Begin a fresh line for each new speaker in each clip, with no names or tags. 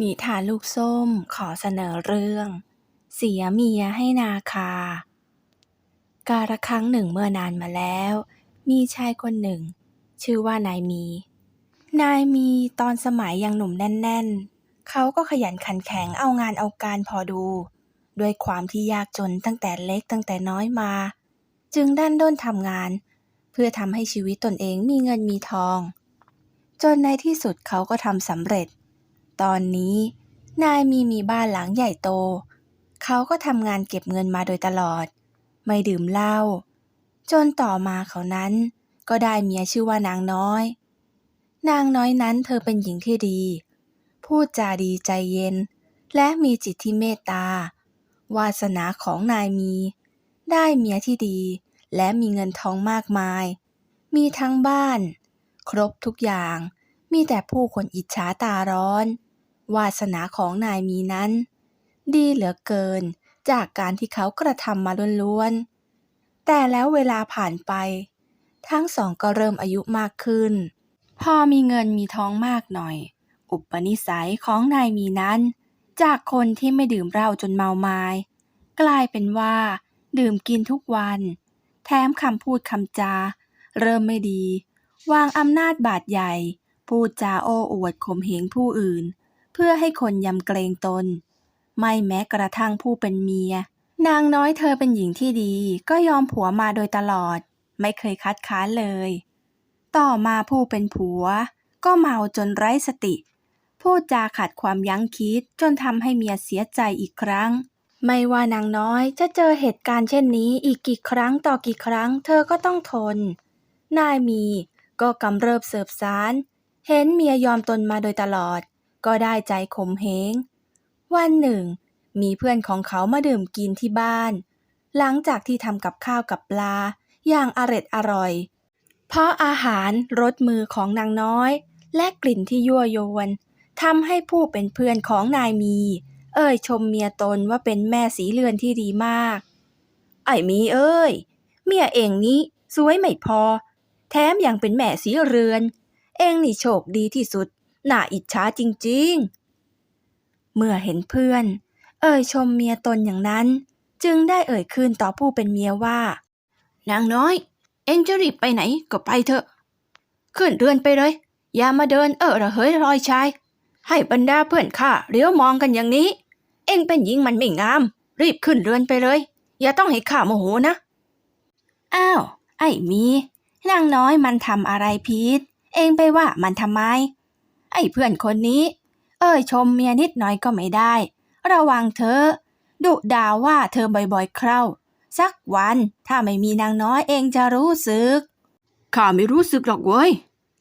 นิทานลูกส้มขอเสนอเรื่อง เสียเมียให้นาคา กาละครั้งหนึ่งเมื่อนานมาแล้ว มีชายคนหนึ่ง ชื่อว่านายมี นายมีตอนสมัยยังหนุ่มแน่น ๆ เขาก็ขยันขันแข็งเอางานเอาการพอดู ด้วยความที่ยากจนตั้งแต่เล็กตั้งแต่น้อยมา จึงด้านด้นทำงาน เพื่อทำให้ชีวิตตนเองมีเงินมีทอง จนในที่สุดเขาก็ทำสำเร็จ ตอนนี้ นายมีมีบ้านหลังใหญ่โต เขาก็ทำงานเก็บเงินมาโดยตลอด ไม่ดื่มเหล้าจนต่อมาเขานั้นก็ได้เมียชื่อว่านางน้อย นางน้อยนั้นเธอเป็นหญิงที่ดี พูดจาดีใจเย็น และมีจิตที่เมตตา วาสนาของนายมี ได้เมียที่ดีและมีเงินทองมากมาย มีทั้งบ้าน ครบทุกอย่าง มีแต่ผู้คนอิจฉาตาร้อน วาสนาของนายมีนั้น ดีเหลือเกินจากการที่เขากระทำมาล้วนๆ แต่แล้วเวลาผ่านไป ทั้งสองก็เริ่มอายุมากขึ้น พอมีเงินมีท้องมากหน่อย อุปนิสัยของนายมีนั้น จากคนที่ไม่ดื่มเหล้าจนเมาไมา้กลายเป็นว่า ดื่มกินทุกวัน แถมคำพูดคำจา เริ่มไม่ดี วางอำนาจบาดใหญ่ พูดจาโอ้อวดข่มเหงผู้อื่น เพื่อให้คนยำเกรงตน ไม่แม้กระทั่งผู้เป็นเมีย นางน้อยเธอเป็นหญิงที่ดี ก็ยอมผัวมาโดยตลอด ไม่เคยคัดค้านเลย ต่อมาผู้เป็นผัว ก็เมาจนไร้สติ พูดจาขาดความยั้งคิดจนทำให้เมียเสียใจอีกครั้ง ไม่ว่านางน้อยจะเจอเหตุการณ์เช่นนี้อีกกี่ครั้งต่อกี่ครั้ง เธอก็ต้องทน นายมีก็กำเริบเสบสาร เห็นเมียยอมตนมาโดยตลอด ก็ได้ใจขมเหงวันหนึ่ง มีเพื่อนของเขามาดื่มกินที่บ้าน หลังจากที่ทำกับข้าวกับปลา อย่างอร็ดอร่อย เพราะอาหารรสมือของนางน้อย และกลิ่นที่ยั่วยวนทำให้ผู้เป็นเพื่อนของนายมี เอ่ยชมเมียตนว่าเป็นแม่สีเลือนที่ดีมาก ไอ้มีเอ้ย เมียเองนี้สวยไม่พอ แถมยังเป็นแม่สีเรือน เองนี่โชคดีที่สุด น่าอิจฉาจริงๆ เมื่อเห็นเพื่อน เอ่ยชมเมียตนอย่างนั้น จึงได้เอ่ยคืนต่อผู้เป็นเมียว่า นางน้อย เอ็งจะรีบไปไหนก็ไปเถอะ ขึ้นเรือนไปเลย อย่ามาเดินเออระเหยรอยชาย ให้บรรดาเพื่อนข้าเลี้ยวมองกันอย่างนี้ เอ็งเป็นหญิงมันไม่งาม รีบขึ้นเรือนไปเลย อย่าต้องให้ข้าโมโหนะ อ้าว ไอ้มีนางน้อยมันทำอะไรผิด เองไปว่ามันทำไม ไอ้เพื่อนคนนี้ เอ้ยชมเมียนิดหน่อยก็ไม่ได้ ระวังเธอ ดุด่าว่าเธอบ่อยๆคราวสักวันถ้าไม่มีนางน้อยเองจะรู้สึก ข้าไม่รู้สึกหรอกเว้ย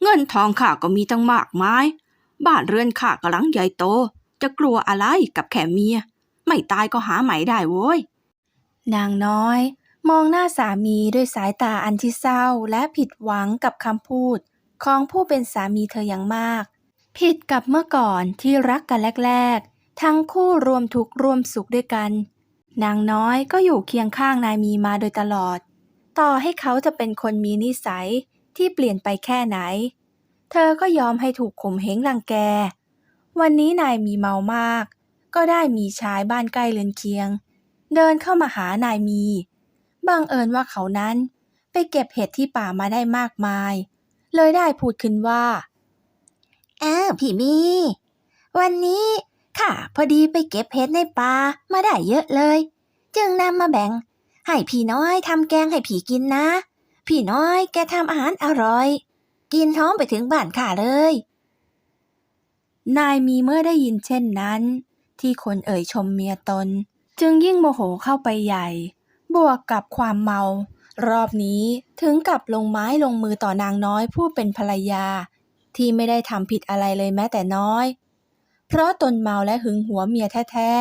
เงินทองข้าก็มีตั้งมากมาย บ้านเรือนข้ากำลังใหญ่โต จะกลัวอะไรกับแค่เมีย ไม่ตายก็หาใหม่ได้โว้ย นางน้อย มองหน้าสามีด้วยสายตาอันที่เศร้าและผิดหวังกับคำพูด ของผู้เป็นสามีเธออย่างมาก ผิดกับเมื่อก่อนที่รักกันแรก ๆ ทั้งคู่รวมทุกข์รวมสุขด้วยกัน นางน้อยก็อยู่เคียงข้างนายมีมาโดยตลอด ต่อให้เขาจะเป็นคนมีนิสัยที่เปลี่ยนไปแค่ไหน เธอก็ยอมให้ถูกข่มเหงรังแก วันนี้นายมีเมามาก ก็ได้มีชายบ้านใกล้เรือนเคียง เดินเข้ามาหานายมี บังเอิญว่าเขานั้น ไปเก็บเห็ดที่ป่ามาได้มากมาย เลยได้พูดขึ้นว่า อ้าวพี่มี วันนี้ข้าพอดีไปเก็บเห็ดในป่ามาได้เยอะเลย จึงนำมาแบ่ง ให้พี่น้อยทำแกงให้ผีกินนะ พี่น้อยแกทำอาหารอร่อย กินท้องไปถึงบ้านข้าเลย นายมีเมื่อได้ยินเช่นนั้น ที่คนเอ่ยชมเมียตน จึงยิ่งโมโหเข้าไปใหญ่ บวกกับความเมา รอบนี้ถึงกับลงไม้ลงมือต่อนางน้อยผู้เป็นภรรยา ที่ไม่ได้ทำผิดอะไรเลยแม้แต่น้อย เพราะตนเมาและหึงหัวเมียแท้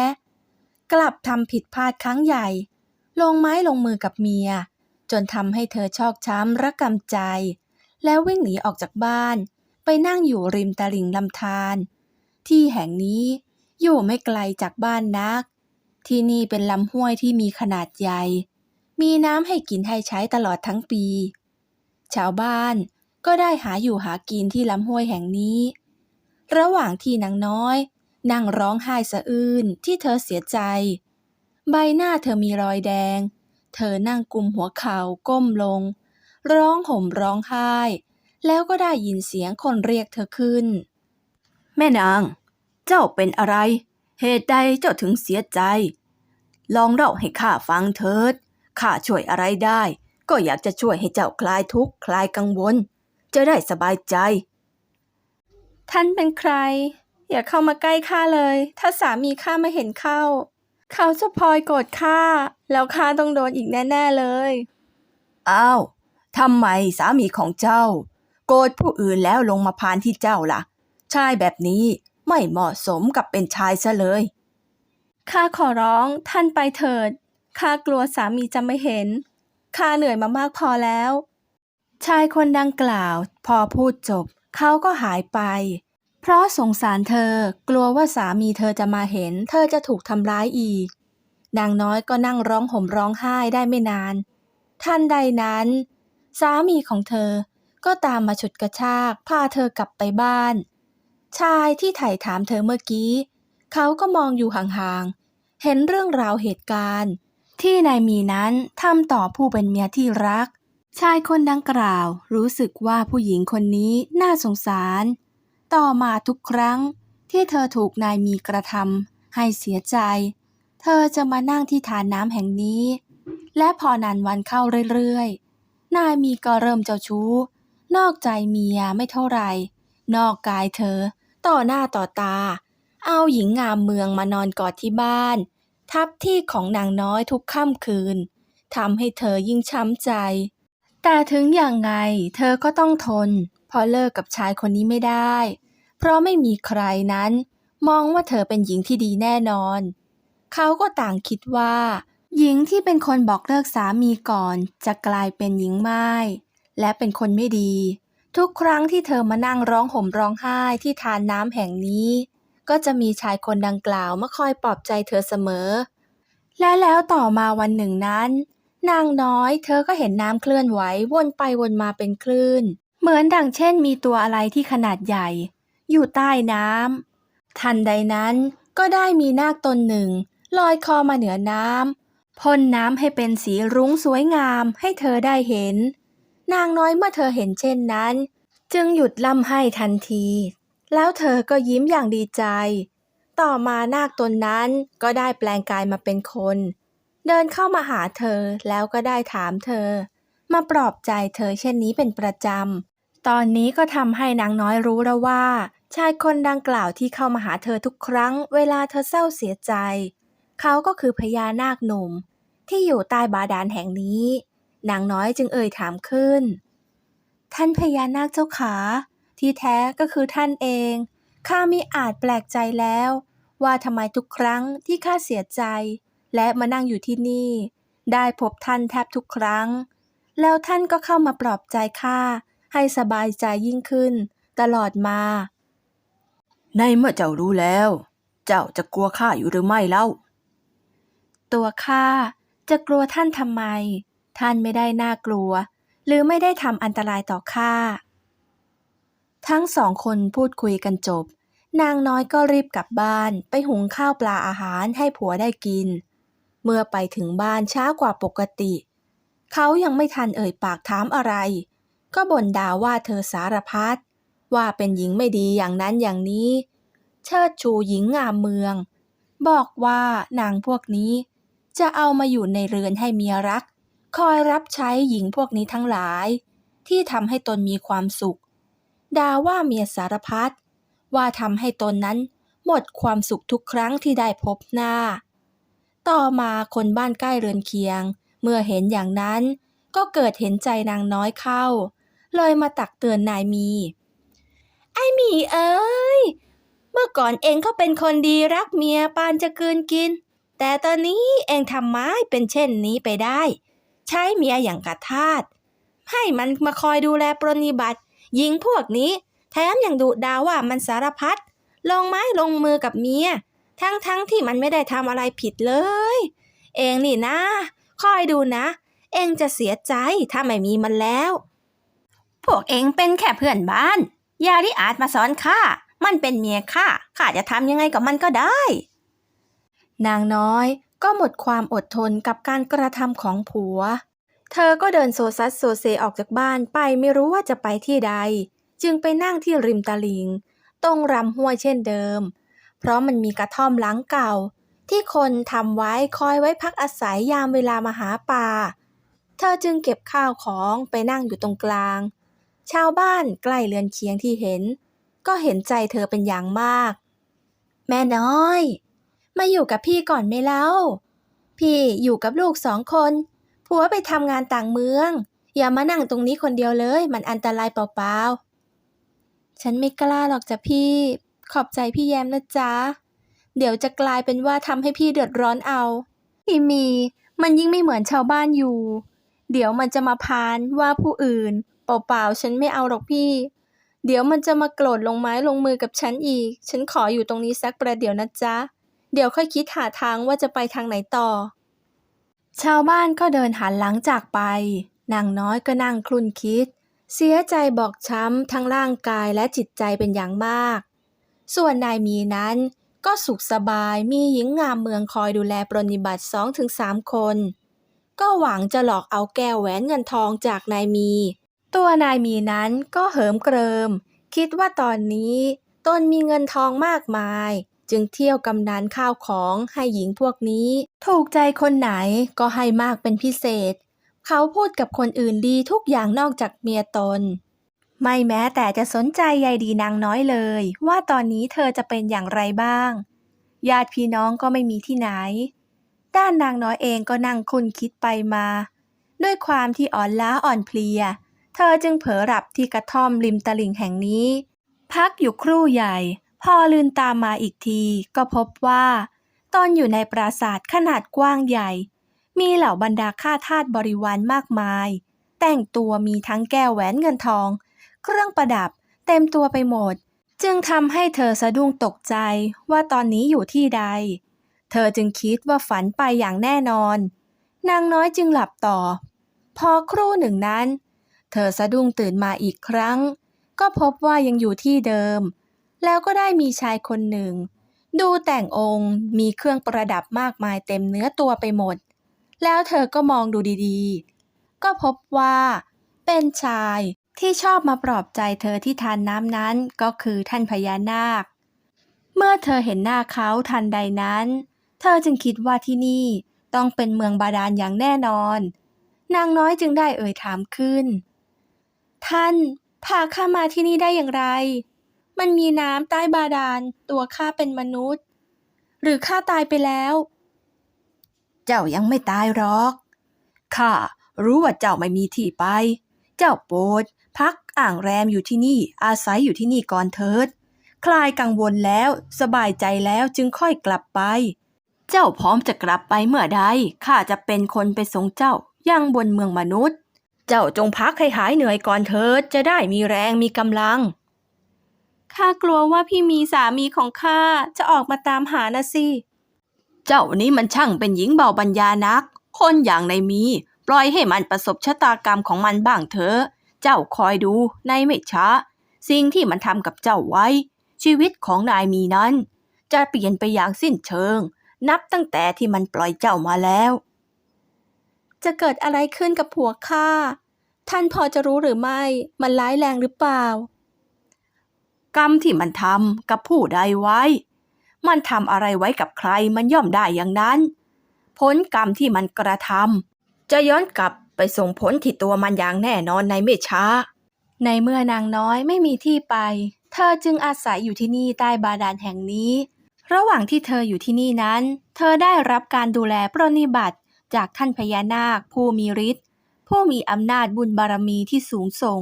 ๆ กลับทำผิดพลาดครั้งใหญ่ ลงไม้ลงมือกับเมีย จนทำให้เธอชอกช้ำระกำใจ แล้ววิ่งหนีออกจากบ้าน ไปนั่งอยู่ริมตลิ่งลำธารที่แห่งนี้อยู่ไม่ไกลจากบ้านนัก ที่นี่เป็นลำห้วยที่มีขนาดใหญ่ มีน้ำให้กินให้ใช้ตลอดทั้งปี ชาวบ้าน ก็ได้หาอยู่หากินที่ลำห้วยแห่งนี้ ระหว่างที่นางน้อย นั่งร้องไห้สะอื้นที่เธอเสียใจ ใบหน้าเธอมีรอยแดง เธอนั่งกุมหัวเข่าก้มลง ร้องห่มร้องไห้ แล้วก็ได้ยินเสียงคนเรียกเธอขึ้น แม่นาง เจ้าเป็นอะไร เหตุใดเจ้าถึงเสียใจ ลองเล่าให้ข้าฟังเถิดข้าช่วยอะไรได้ ก็อยากจะช่วยให้เจ้าคลายทุกข์คลายกังวล จะได้สบายใจ ท่านเป็นใคร อย่าเข้ามาใกล้ข้าเลย ถ้าสามีข้ามาเห็นเข้า เขาจะพลอยโกรธข้า แล้วข้าต้องโดนอีกแน่ ๆ เลย อ้าวทำไมสามีของเจ้า โกรธผู้อื่นแล้วลงมาพานที่เจ้าล่ะ ชายแบบนี้ไม่เหมาะสมกับเป็นชายซะเลยข้าขอร้องท่านไปเถิดข้ากลัวสามีจะไม่เห็นข้าเหนื่อยมามากพอแล้ว ชายคนดังกล่าว พอพูดจบ เขาก็หายไป เพราะสงสารเธอกลัวว่าสามีเธอจะมาเห็น เธอจะถูกทำร้ายอีก นางน้อยก็นั่งร้องห่มร้องไห้ได้ไม่นาน ทันใดนั้น สามีของเธอก็ตามมาฉุดกระชาก พาเธอกลับไปบ้าน ชายที่ไถ่ถามเธอเมื่อกี้ เขาก็มองอยู่ห่างๆ เห็นเรื่องราวเหตุการณ์ ที่นายมีนั้นทำต่อผู้เป็นเมียที่รัก ชายคนดังกล่าวรู้สึกว่าผู้หญิงคนนี้น่าสงสาร ต่อมาทุกครั้งที่เธอถูกนายมีกระทำให้เสียใจ เธอจะมานั่งที่ฐานน้ำแห่งนี้ และพอนานวันเข้าเรื่อยๆ นายมีก็เริ่มเจ้าชู้ นอกใจเมียไม่เท่าไหร่ นอกกายเธอ ต่อหน้าต่อตา เอาหญิงงามเมืองมานอนกอดที่บ้าน ทับที่ของนางน้อยทุกค่ำคืนทำให้เธอยิ่งช้ำใจ แต่ถึงอย่างไงเธอก็ต้องทน เพราะเลิกกับชายคนนี้ไม่ได้ เพราะไม่มีใครนั้น มองว่าเธอเป็นหญิงที่ดีแน่นอน เขาก็ต่างคิดว่า หญิงที่เป็นคนบอกเลิกสามีก่อน จะกลายเป็นหญิงไม้และเป็นคนไม่ดี ทุกครั้งที่เธอมานั่งร้องห่มร้องไห้ที่ทานน้ำแห่งนี้ ก็จะมีชายคนดังกล่าวมาคอยปลอบใจเธอเสมอ และแล้วต่อมาวันหนึ่งนั้น นางน้อย เธอก็เห็นน้ำเคลื่อนไหววนไปวนมาเป็นคลื่น เหมือนดังเช่นมีตัวอะไรที่ขนาดใหญ่ อยู่ใต้น้ำทันใดนั้นก็ได้มีนาคตนหนึ่ง ลอยคอมาเหนือน้ำพ่นน้ำให้เป็นสีรุ้งสวยงามให้เธอได้เห็น นางน้อยเมื่อเธอเห็นเช่นนั้น จึงหยุดล่ำให้ทันที แล้วเธอก็ยิ้มอย่างดีใจ ต่อมานาคตนนั้นก็ได้แปลงกายมาเป็นคน เดินเข้ามาหาเธอแล้วก็ได้ถามเธอ มาปลอบใจเธอเช่นนี้เป็นประจำ ตอนนี้ก็ทำให้นางน้อยรู้แล้วว่า ชายคนดังกล่าวที่เข้ามาหาเธอทุกครั้ง เวลาเธอเศร้าเสียใจ เขาก็คือพญานาคหนุ่ม ที่อยู่ใต้บาดาลแห่งนี้ นางน้อยจึงเอ่ยถามขึ้น ท่านพญานาคเจ้าขาที่แท้ก็คือท่านเองข้ามิอาจแปลกใจแล้ว ว่าทำไมทุกครั้งที่ข้าเสียใจ และมานั่งอยู่ที่นี่ ได้พบท่านแทบทุกครั้ง แล้วท่านก็เข้ามาปลอบใจข้าให้สบายใจยิ่งขึ้น ตลอดมา ในเมื่อเจ้ารู้แล้ว เจ้าจะกลัวข้าอยู่หรือไม่เล่า ตัวข้าจะกลัวท่านทำไม ท่านไม่ได้น่ากลัว หรือไม่ได้ทำอันตรายต่อข้าทั้งสองคนพูดคุยกันจบ นางน้อยก็รีบกลับบ้านไปหุงข้าวปลาอาหารให้ผัวได้กิน เมื่อไปถึงบ้านช้ากว่าปกติ เขายังไม่ทันเอ่ยปากถามอะไร ก็บ่นด่าว่าเธอสารพัดว่าเป็นหญิงไม่ดีอย่างนั้นอย่างนี้ เชิดชูหญิงงามเมือง บอกว่านางพวกนี้ จะเอามาอยู่ในเรือนให้เมียรัก คอยรับใช้หญิงพวกนี้ทั้งหลาย ที่ทำให้ตนมีความสุขด่าว่าเมียสารพัดว่าทำให้ตนนั้น หมดความสุขทุกครั้งที่ได้พบหน้า ต่อมาคนบ้านใกล้เรือนเคียง เมื่อเห็นอย่างนั้น ก็เกิดเห็นใจนางน้อยเข้า เลยมาตักเตือนนายมี ไอ้มีเอ้ย เมื่อก่อนเองก็เป็นคนดีรักเมียปานจะกืนกิน แต่ตอนนี้เองทำไม้เป็นเช่นนี้ไปได้ ใช้เมียอย่างกระทาสให้มันมาคอยดูแลปรนนิบัติหญิงพวกนี้ แถมยังดุดาว่ามันสารพัดลงไม้ลงมือกับเมีย ทั้งๆทที่มันไม่ได้ทำอะไรผิดเลย เองนี่นะ คอยดูนะ เองจะเสียใจถ้าไม่มีมันแล้ว พวกเองเป็นแค่เพื่อนบ้าน อย่าที่อาจมาสอนข้า
มันเป็นเมียข้า ข้าจะทำยังไงกับมันก็ได้
นางน้อยก็หมดความอดทนกับการกระทำของผัว เธอก็เดินโซซัสโซเซออกจากบ้านไปไม่รู้ว่าจะไปที่ใด จึงไปนั่งที่ริมตลิง ตรงรำห้วยเช่นเดิม เพราะมันมีกระท่อมหลังเก่า ที่คนทำไว้คอยไว้พักอาศัยยามเวลามาหาปลาเธอจึงเก็บข้าวของไปนั่งอยู่ตรงกลาง ชาวบ้านใกล้เรือนเคียงที่เห็น ก็เห็นใจเธอเป็นอย่างมาก แม่น้อย มาอยู่กับพี่ก่อนไหมเล่า พี่อยู่กับลูกสองคนผัวไปทำงานต่างเมือง อย่ามานั่งตรงนี้คนเดียวเลย มันอันตรายเปล่าๆฉันไม่กล้าหรอกจ้ะพี่ ขอบใจพี่แยมนะจ๊ะ เดี๋ยวจะกลายเป็นว่าทำให้พี่เดือดร้อนเอาพี่มี มันยิ่งไม่เหมือนชาวบ้านอยู่ เดี๋ยวมันจะมาพานว่าผู้อื่น เปล่าๆ ฉันไม่เอาหรอกพี่ เดี๋ยวมันจะมาโกรธลงไม้ลงมือกับฉันอีก ฉันขออยู่ตรงนี้สักประเดี๋ยวนะจ๊ะ เดี๋ยวค่อยคิดหาทางว่าจะไปทางไหนต่อ ชาวบ้านก็เดินหันหลังจากไป นางน้อยก็นั่งคลุนคิด เสียใจบอกช้ำทั้งร่างกายและจิตใจเป็นอย่างมาก ส่วนนายมีนั้น ก็สุขสบายมีหญิงงามเมืองคอยดูแลปรนนิบัติสองถึงสามคน ก็หวังจะหลอกเอาแก้วแหวนเงินทองจากนายมี ตัวนายมีนั้นก็เหิมเกริม คิดว่าตอนนี้ตนมีเงินทองมากมาย จึงเที่ยวกำนันข้าวของให้หญิงพวกนี้ ถูกใจคนไหนก็ให้มากเป็นพิเศษ เขาพูดกับคนอื่นดีทุกอย่างนอกจากเมียตน ไม่แม้แต่จะสนใจใยดีนางน้อยเลย ว่าตอนนี้เธอจะเป็นอย่างไรบ้าง ญาติพี่น้องก็ไม่มีที่ไหน ด้านนางน้อยเองก็นั่งคุนคิดไปมา ด้วยความที่อ่อนล้าอ่อนเพลีย เธอจึงเผลอหลับที่กระท่อมริมตลิ่งแห่งนี้ พักอยู่ครู่ใหญ่ พอลืนตามมาอีกที ก็พบว่า ตอนอยู่ในปราสาทขนาดกว้างใหญ่ มีเหล่าบรรดาข้าทาสบริวารมากมาย แต่งตัวมีทั้งแก้วแหวนเงินทอง เครื่องประดับ เต็มตัวไปหมด จึงทำให้เธอสะดุ้งตกใจว่าตอนนี้อยู่ที่ใด เธอจึงคิดว่าฝันไปอย่างแน่นอน นางน้อยจึงหลับต่อ พอครู่หนึ่งนั้น เธอสะดุ้งตื่นมาอีกครั้ง ก็พบว่ายังอยู่ที่เดิม แล้วก็ได้มีชายคนหนึ่ง ดูแต่งองค์มีเครื่องประดับมากมายเต็มเนื้อตัวไปหมด แล้วเธอก็มองดูดีๆ ก็พบว่าเป็นชาย ที่ชอบมาปลอบใจเธอที่ทานน้ำนั้นก็คือท่านพญานาค เมื่อเธอเห็นหน้าเขาทันใดนั้น เธอจึงคิดว่าที่นี่ต้องเป็นเมืองบาดาลอย่างแน่นอน นางน้อยจึงได้เอ่ยถามขึ้น ท่านพาข้ามาที่นี่ได้อย่างไร มันมีน้ำใต้บาดาลตัวข้าเป็นมนุษย์ หรือข้าตายไปแล้ว
เจ้ายังไม่ตายหรอกข้ารู้ว่าเจ้าไม่มีที่ไป เจ้าโปรด พักอ่างแรมอยู่ที่นี่ อาศัยอยู่ที่นี่ก่อนเถิด คลายกังวลแล้ว สบายใจแล้วจึงค่อยกลับไป เจ้าพร้อมจะกลับไปเมื่อใดข้าจะเป็นคนไปส่งเจ้ายังบนเมืองมนุษย์ เจ้าจงพักให้หายเหนื่อยก่อนเถิด จะได้มีแรงมีกำลัง
ข้ากลัวว่าพี่มีสามีของข้าจะออกมาตามหานะสิ
เจ้านี้มันช่างเป็นหญิงเบาบัญญานัก คนอย่างในมี ปล่อยให้มันประสบชะตากรรมของมันบ้างเถอะ เจ้าคอยดูในไม่ช้า สิ่งที่มันทำกับเจ้าไว้ ชีวิตของนายมีนั้น จะเปลี่ยนไปอย่างสิ้นเชิง นับตั้งแต่ที่มันปล่อยเจ้ามาแล้ว
จะเกิดอะไรขึ้นกับผัวข้าท่านพอจะรู้หรือไม่มันร้ายแรงหรือเปล่า
กรรมที่มันทำกับผู้ใดไว้ มันทำอะไรไว้กับใครมันย่อมได้อย่างนั้น ผลกรรมที่มันกระทำจะย้อนกลับ ไปส่งผลที่ตัวมันอย่างแน่นอนในไม่ช้า
ในเมื่อนางน้อยไม่มีที่ไป เธอจึงอาศัยอยู่ที่นี่ใต้บาดาลแห่งนี้ ระหว่างที่เธออยู่ที่นี่นั้น เธอได้รับการดูแลปรนนิบัติ จากท่านพญานาค ผู้มีฤทธิ์ผู้มีอำนาจบุญบารมีที่สูงส่ง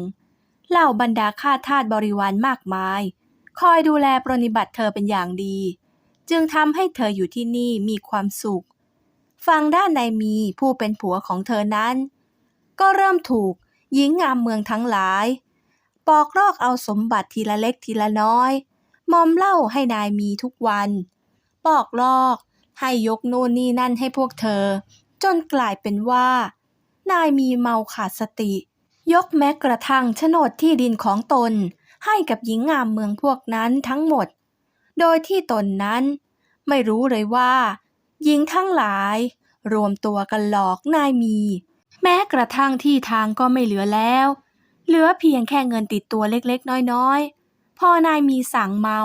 เหล่าบรรดาข้าทาสบริวารมากมาย คอยดูแลปรนนิบัติเธอเป็นอย่างดี จึงทำให้เธออยู่ที่นี่มีความสุข ฟังด้านนายมีผู้เป็นผัวของเธอนั้น ก็เริ่มถูกหญิงงามเมืองทั้งหลาย ปอกลอกเอาสมบัติทีละเล็กทีละน้อย มอมเล่าให้นายมีทุกวัน ปอกลอกให้ยกโน่นนี่นั่นให้พวกเธอ จนกลายเป็นว่า นายมีเมาขาดสติ ยกแม้กระทั่งโฉนดที่ดินของตน
ให้กับหญิงงามเมืองพวกนั้นทั้งหมด โดยที่ตนนั้น ไม่รู้เลยว่า หญิงทั้งหลาย รวมตัวกันหลอกนายมี แม้กระทั่งที่ทางก็ไม่เหลือแล้ว เหลือเพียงแค่เงินติดตัวเล็กๆ น้อยๆ พอนายมีสั่งเมา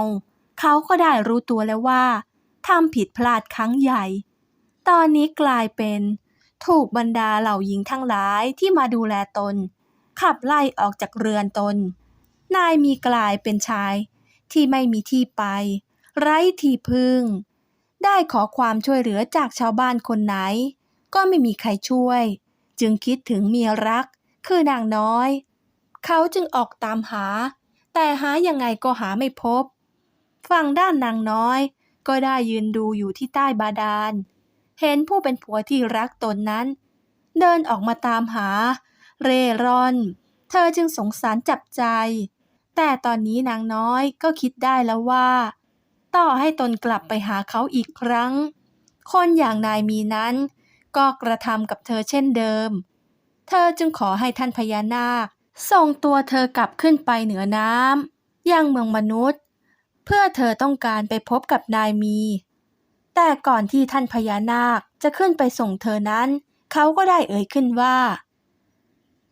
เขาก็ได้รู้ตัวแล้วว่าทำผิดพลาดครั้งใหญ่ ตอนนี้กลายเป็น ถูกบรรดาเหล่าหญิงทั้งหลายที่มาดูแลตน ขับไล่ออกจากเรือนตน นายมีกลายเป็นชาย ที่ไม่มีที่ไป ไร้ที่พึ่ง ได้ขอความช่วยเหลือจากชาวบ้านคนไหน ก็ไม่มีใครช่วย จึงคิดถึงเมียรัก คือนางน้อย เขาจึงออกตามหา แต่หายังไงก็หาไม่พบ ฝั่งด้านนางน้อย ก็ได้ยืนดูอยู่ที่ใต้บาดาล เห็นผู้เป็นผัวที่รักตนนั้น เดินออกมาตามหา เร่ร่อน เธอจึงสงสารจับใจ แต่ตอนนี้นางน้อยก็คิดได้แล้วว่า ต่อให้ตนกลับไปหาเขาอีกครั้ง คนอย่างนายมีนั้น ก็กระทำกับเธอเช่นเดิม เธอจึงขอให้ท่านพญานาคส่งตัวเธอกลับขึ้นไปเหนือน้ำยังเมืองมนุษย์ เพื่อเธอต้องการไปพบกับนายมี แต่ก่อนที่ท่านพญานาคจะขึ้นไปส่งเธอนั้น เขาก็ได้เอ่ยขึ้นว่า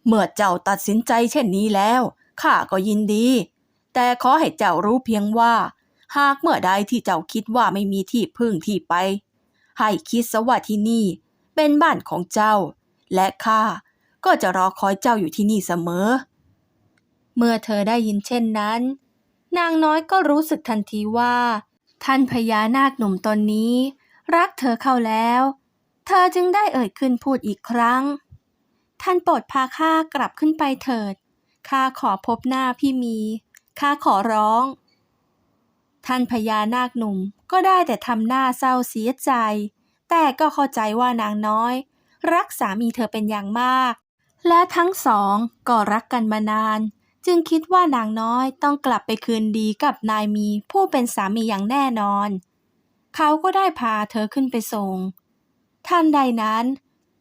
เมื่อเจ้าตัดสินใจเช่นนี้แล้วข้าก็ยินดี แต่ขอให้เจ้ารู้เพียงว่า หากเมื่อใดที่เจ้าคิดว่าไม่มีที่พึ่งที่ไป ให้คิดซะว่าที่นี่ เป็นบ้านของเจ้า และข้าก็จะรอคอยเจ้าอยู่ที่นี่เสมอ เมื่อเธอได้ยินเช่นนั้น นางน้อยก็รู้สึกทันทีว่า ท่านพญานาคหนุ่มตนนี้ รักเธอเข้าแล้ว เธอจึงได้เอ่ยขึ้นพูดอีกครั้ง ท่านโปรดพาข้ากลับขึ้นไปเถิดข้าขอพบหน้าพี่มีข้าขอร้อง ท่านพญานาคหนุ่มก็ได้แต่ทำหน้าเศร้าเสียใจ แต่ก็เข้าใจว่านางน้อย รักสามีเธอเป็นอย่างมาก และทั้งสองก็รักกันมานาน จึงคิดว่านางน้อยต้องกลับไปคืนดีกับนายมีผู้เป็นสามีอย่างแน่นอน เขาก็ได้พาเธอขึ้นไปส่งท่านใดนั้น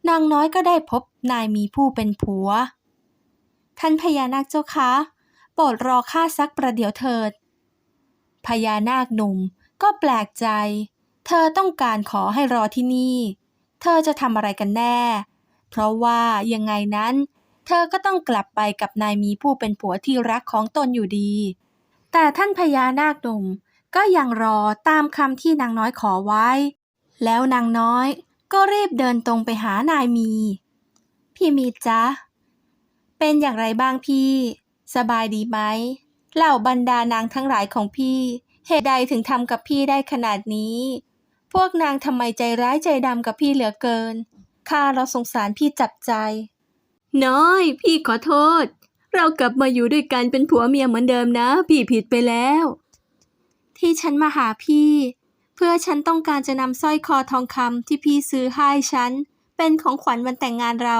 นางน้อยก็ได้พบนายมีผู้เป็นผัว ท่านพญานาคเจ้าคะโปรดรอข้าสักประเดี๋ยวเถิดพญานาคหนุ่มก็แปลกใจ เธอต้องการขอให้รอที่นี่ เธอจะทำอะไรกันแน่ เพราะว่ายังไงนั้น เธอก็ต้องกลับไปกับนายมีผู้เป็นผัวที่รักของตนอยู่ดี แต่ท่านพญานาคหนุ่มก็ยังรอตามคำที่นางน้อยขอไว้ แล้วนางน้อยก็รีบเดินตรงไปหานายมี พี่มีจ๊ะ เป็นอย่างไรบ้างพี่ สบายดีไหม เหล่าบรรดานางทั้งหลายของพี่ เหตุใดถึงทำกับพี่ได้ขนาดนี้ พวกนางทำไมใจร้ายใจดำกับพี่เหลือเกิน ข้าเราสงสารพี่จับใจ น้อย พี่ขอโทษ เรากลับมาอยู่ด้วยกันเป็นผัวเมียเหมือนเดิมนะ พี่ผิดไปแล้ว ที่ฉันมาหาพี่ เพื่อฉันต้องการจะนำสร้อยคอทองคำที่พี่ซื้อให้ฉัน เป็นของขวัญวันแต่งงานเรา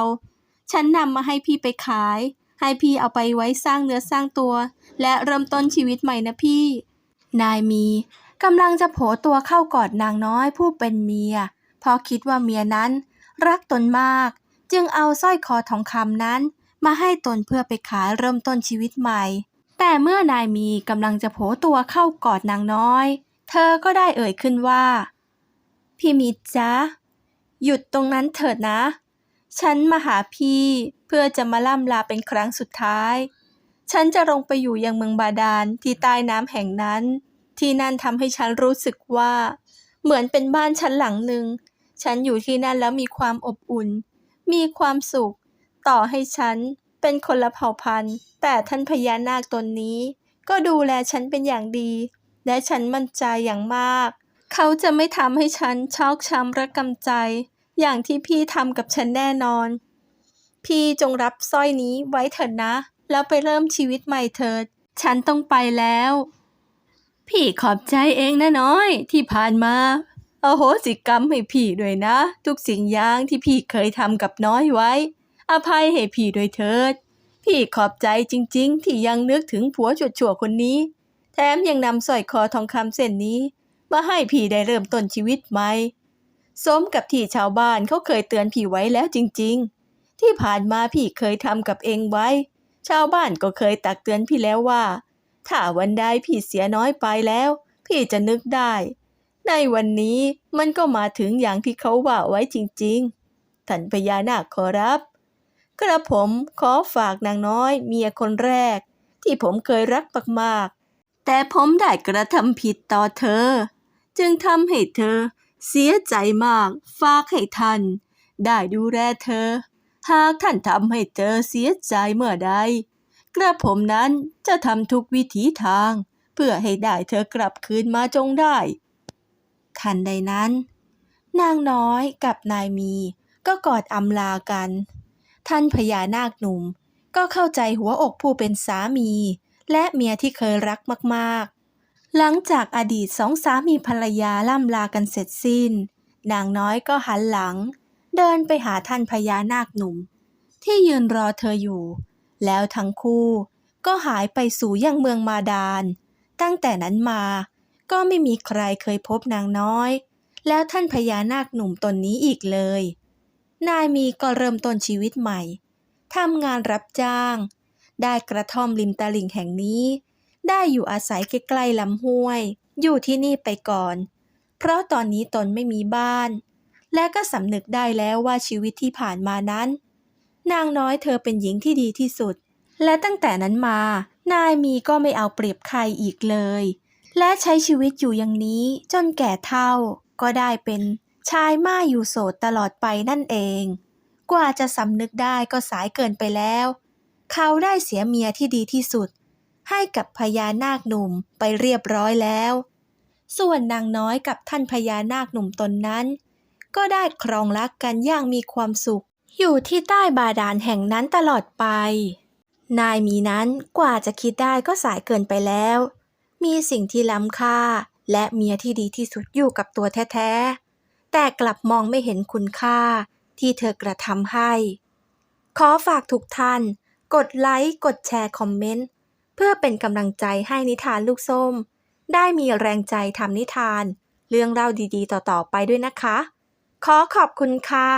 ฉันนำมาให้พี่ไปขาย ให้พี่เอาไปไว้สร้างเนื้อสร้างตัว และเริ่มต้นชีวิตใหม่นะพี่ นายมี กำลังจะโผตัวเข้ากอดนางน้อยผู้เป็นเมียเพราะคิดว่าเมียนั้น รักตนมาก จึงเอาสร้อยคอทองคำนั้น มาให้ตนเพื่อไปขายเริ่มต้นชีวิตใหม่ แต่เมื่อนายมีกำลังจะโผตัวเข้ากอดนางน้อย เธอก็ได้เอ่ยขึ้นว่า พี่มิตรจ๊ะ หยุดตรงนั้นเถิดนะ ฉันมาหาพี่เพื่อจะมาล่ำลาเป็นครั้งสุดท้าย ฉันจะลงไปอยู่ยังเมืองบาดาลที่ใต้น้ำแห่งนั้น ที่นั่นทำให้ฉันรู้สึกว่า เหมือนเป็นบ้านฉันหลังหนึ่ง ฉันอยู่ที่นั่นแล้วมีความอบอุ่น มีความสุข ต่อให้ฉันเป็นคนละเผ่าพันธุ์ แต่ท่านพญานาคตนนี้ ก็ดูแลฉันเป็นอย่างดี และฉันมั่นใจอย่างมาก เขาจะไม่ทำให้ฉันชอกช้ำระกำใจ อย่างที่พี่ทำกับฉันแน่นอน พี่จงรับสร้อยนี้ไว้เถิดนะ แล้วไปเริ่มชีวิตใหม่เถิด ฉันต้องไปแล้ว พี่ขอบใจเองนะน้อย ที่ผ่านมาอโหสิกรรมให้พี่ด้วยนะ ทุกสิ่งอย่างที่พี่เคยทำกับน้อยไว้ อภัยให้พี่ด้วยเถิด พี่ขอบใจจริง ๆ ที่ยังนึกถึงผัวชั่วๆคนนี้ แถมยังนำสร้อยคอทองคำเส้นนี้มาให้พี่ได้เริ่มต้นชีวิตใหม่สมกับที่ชาวบ้านเขาเคยเตือนพี่ไว้แล้วจริง ๆ ที่ผ่านมาพี่เคยทำกับเองไว้ ชาวบ้านก็เคยตักเตือนพี่แล้วว่า ถ้าวันใดพี่เสียน้อยไปแล้ว พี่จะนึกได้ ในวันนี้มันก็มาถึงอย่างที่เขาว่าไว้จริงๆ ท่านพญานาคขอรับ กระผมขอฝากนางน้อยเมียคนแรก ที่ผมเคยรักมากๆ แต่ผมได้กระทำผิดต่อเธอ จึงทำให้เธอ เสียใจมากฝากให้ท่านได้ดูแลเธอ หากท่านทำให้เธอเสียใจเมื่อใด กระผมนั้นจะทำทุกวิถีทาง เพื่อให้ได้เธอกลับคืนมาจงได้ ทันใดนั้น นางน้อยกับนายมีก็กอดอำลากัน ท่านพญานาคหนุ่มก็เข้าใจหัวอกผู้เป็นสามี และเมียที่เคยรักมากๆ หลังจากอดีตสองสามีภรรยาล่ำลากันเสร็จสิ้น นางน้อยก็หันหลัง เดินไปหาท่านพญานาคหนุ่ม ที่ยืนรอเธออยู่ แล้วทั้งคู่ก็หายไปสู่ยังเมืองมาดาน ตั้งแต่นั้นมาก็ไม่มีใครเคยพบนางน้อย แล้วท่านพญานาคหนุ่มตนนี้อีกเลย นายมีก็เริ่มต้นชีวิตใหม่ทำงานรับจ้าง ได้กระท่อมริมตลิ่งแห่งนี้ ได้อยู่อาศัยใกล้ๆลำห้วย อยู่ที่นี่ไปก่อน เพราะตอนนี้ตนไม่มีบ้าน และก็สำนึกได้แล้วว่าชีวิตที่ผ่านมานั้น นางน้อยเธอเป็นหญิงที่ดีที่สุด และตั้งแต่นั้นมา นายมีก็ไม่เอาเปรียบใครอีกเลย และใช้ชีวิตอยู่อย่างนี้จนแก่เฒ่า ก็ได้เป็นชายม่ายอยู่โสดตลอดไปนั่นเอง กว่าจะสำนึกได้ก็สายเกินไปแล้ว เขาได้เสียเมียที่ดีที่สุด ให้กับพญานาคหนุ่มไปเรียบร้อยแล้ว ส่วนนางน้อยกับท่านพญานาคหนุ่มตนนั้น ก็ได้ครองรักกันอย่างมีความสุข อยู่ที่ใต้บาดาลแห่งนั้นตลอดไป นายมีนั้นกว่าจะคิดได้ก็สายเกินไปแล้ว มีสิ่งที่ล้ำค่า และเมียที่ดีที่สุดอยู่กับตัวแท้ๆ แต่กลับมองไม่เห็นคุณค่าที่เธอกระทำให้ ขอฝากทุกท่าน กดไลค์ กดแชร์ คอมเมนต์ เพื่อเป็นกำลังใจให้นิทานลูกส้ม ได้มีแรงใจทำนิทาน เรื่องเล่าดีๆ ต่อๆ ไปด้วยนะคะ ขอขอบคุณค่ะ